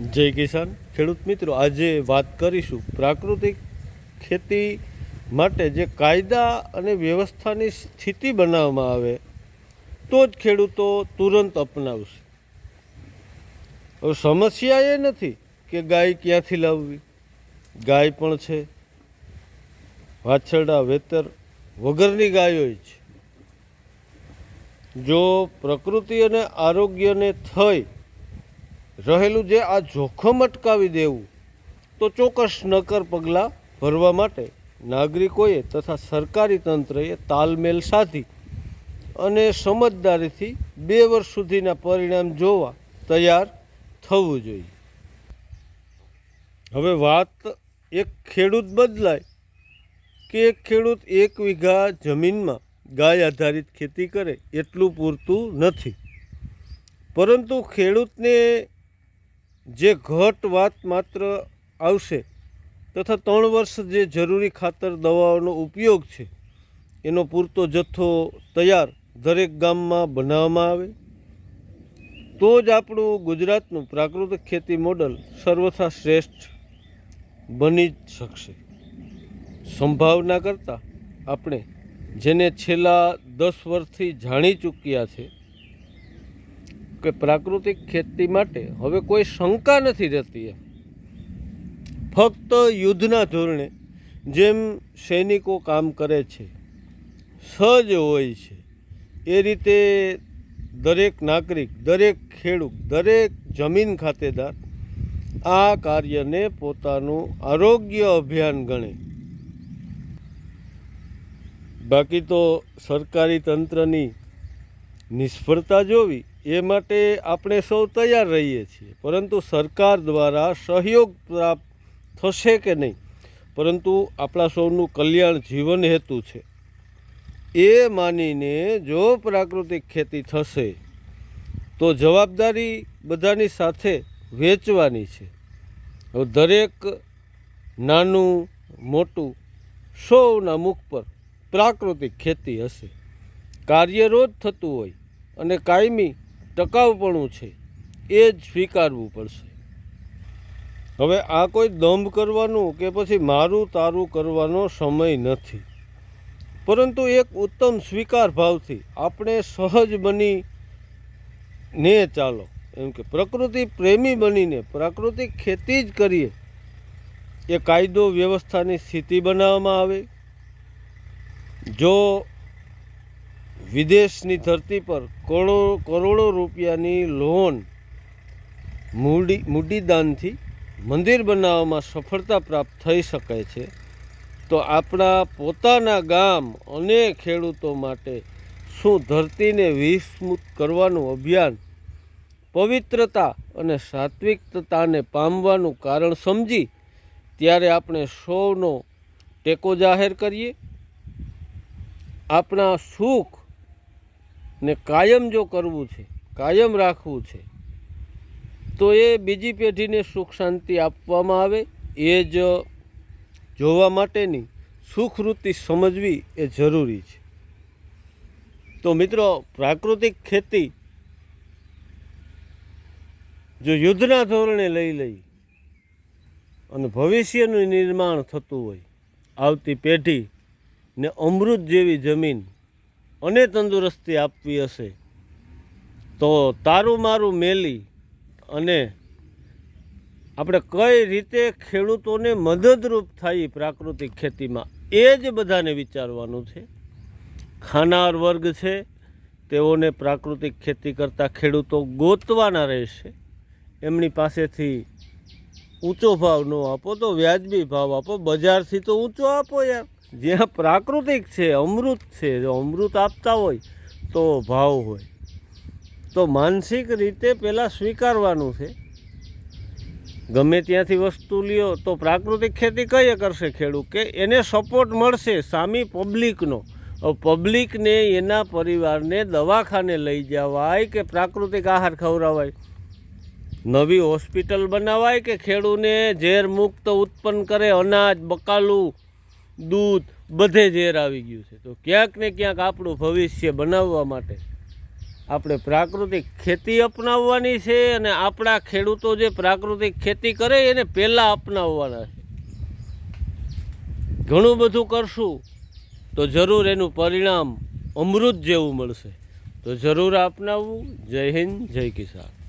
જય કિસાન. ખેડૂત મિત્રો, આજે વાત કરીશું પ્રાકૃતિક ખેતી માટે જે કાયદા અને વ્યવસ્થાની સ્થિતિ બનાવવામાં આવે, તો જ ખેડૂતો તુરંત અપનાવશે. હવે સમસ્યા એ નથી કે ગાય ક્યાંથી લાવવી? ગાય પણ છે. વાછરડા, વેતર વગરની ગાયો છે. જો પ્રકૃતિ અને આરોગ્યને થઈ રહેલું જે આ જોખમ અટકાવી દેવું, તો ચોક્કસ નકર પગલાં ભરવા માટે નાગરિકોએ તથા સરકારી તંત્રએ તાલમેલ સાધી અને સમજદારીથી બે વર્ષ સુધીના પરિણામ જોવા તૈયાર થવું જોઈએ. હવે વાત એક ખેડૂત બદલાય કે એક ખેડૂત એક વીઘા જમીનમાં ગાય આધારિત ખેતી કરે એટલું પૂરતું નથી. પરંતુ ખેડૂતને જે ઘટ વાત માત્ર આવશે તથા ત્રણ વર્ષ જે જરૂરી ખાતર દવાઓનો ઉપયોગ છે, એનો પૂરતો જથ્થો તૈયાર દરેક ગામમાં બનાવવામાં આવે. તો જ આપણું ગુજરાતનું પ્રાકૃતિક ખેતી મોડલ સર્વથા શ્રેષ્ઠ બની જ શકશે. સંભાવના કરતાં આપણે જેને છેલ્લા દસ વર્ષથી જાણી ચૂક્યા છે કે પ્રાકૃતિક ખેતી માટે હવે કોઈ શંકા નથી રહેતી એમ. ફક્ત યુદ્ધના ધોરણે જેમ સૈનિકો કામ કરે છે સહજ હોય છે, એ રીતે દરેક નાગરિક, દરેક ખેડૂત, દરેક જમીન ખાતેદાર આ કાર્યને પોતાનું આરોગ્ય અભિયાન ગણે. બાકી તો સરકારી તંત્રની નિષ્ફળતા જોવી એ માટે આપણે સૌ તૈયાર રહીએ છીએ. પરંતુ સરકાર દ્વારા સહયોગ પ્રાપ્ત થશે કે નહીં? પરંતુ આપણા સૌનું કલ્યાણ જીવન હેતુ છે. એ માનીને જો પ્રાકૃતિક ખેતી થશે, તો જવાબદારી બધાની સાથે વેચવાની છે. દરેક નાનું, મોટું, સૌના મુખ પર પ્રાકૃતિક ખેતી હશે. કાર્ય રોજ થતું હોય અને કાયમી ટકાઉપણું છે, એ જ સ્વીકારવું પડશે. હવે આ કોઈ દંભ કરવાનું કે પછી મારું તારું કરવાનો સમય નથી. પરંતુ એક ઉત્તમ સ્વીકાર ભાવથી આપણે સહજ બની ને ચાલો. એમ કે પ્રકૃતિ પ્રેમી બનીને પ્રાકૃતિક ખેતી જ કરીએ. એ કાયદો વ્યવસ્થાની સ્થિતિ બનાવવામાં આવે. જો વિદેશની ધરતી પર કરોડો કરોડો રૂપિયાની લોન મૂડી, મૂડીદાનથી મંદિર બનાવવામાં સફળતા પ્રાપ્ત થઈ શકે છે. તો આપણા પોતાના ગામ અને ખેડૂતો માટે શું ધરતીને વિસ્મૃત કરવાનું અભિયાન પવિત્રતા અને સાત્વિકતાને પામવાનું કારણ સમજી ત્યારે આપણે સૌનો ટેકો જાહેર કરીએ. આપણા સુખ ને કાયમ જો કરવું છે, કાયમ રાખવું છે, તો એ બીજી પેઢીને સુખ શાંતિ આપવામાં આવે, એ જ જોવા માટેની સુખવૃત્તિ સમજવી એ જરૂરી છે. તો મિત્રો, પ્રાકૃતિક ખેતી જો યુદ્ધના ધોરણે લઈ લઈ અને ભવિષ્યનું નિર્માણ થતું હોય, આવતી પેઢી ને અમૃત જેવી જમીન અને તંદુરસ્તી આપવી હશે. તો તારું મારું મેલી અને આપણે કઈ રીતે ખેડૂતોને મદદરૂપ થાય પ્રાકૃતિક ખેતીમાં, એ જ બધાને વિચારવાનું છે. ખાનાર વર્ગ છે, તેઓને પ્રાકૃતિક ખેતી કરતા ખેડૂતો ગોતવાના રહેશે. એમની પાસેથી ઊંચો ભાવ ન આપો, તો વ્યાજબી ભાવ આપો, બજારથી તો ઊંચો આપો યાર. જ્યાં પ્રાકૃતિક છે, અમૃત છે, જો અમૃત આપતા હોય તો ભાવ હોય. તો માનસિક રીતે પહેલાં સ્વીકારવાનું છે. ગમે ત્યાંથી વસ્તુ લ્યો તો પ્રાકૃતિક ખેતી કઈ કરશે ખેડૂત? કે એને સપોર્ટ મળશે સામી પબ્લિકનો પબ્લિકને એના પરિવારને દવાખાને લઈ જવાય કે પ્રાકૃતિક આહાર ખવડાવાય? નવી હોસ્પિટલ બનાવાય કે ખેડૂને ઝેર મુક્ત ઉત્પન્ન કરે અનાજ, બકાલું? દૂધ બધે ઝેર આવી ગયું છે. તો ક્યાંક ને ક્યાંક આપણું ભવિષ્ય બનાવવા માટે આપણે પ્રાકૃતિક ખેતી અપનાવવાની છે અને આપણા ખેડૂતો જે પ્રાકૃતિક ખેતી કરે એને પહેલાં અપનાવવાના છે. ઘણું બધું કરશું તો જરૂર એનું પરિણામ અમૃત જેવું મળશે. તો જરૂર અપનાવવું. જય હિન્દ, જય કિસાન.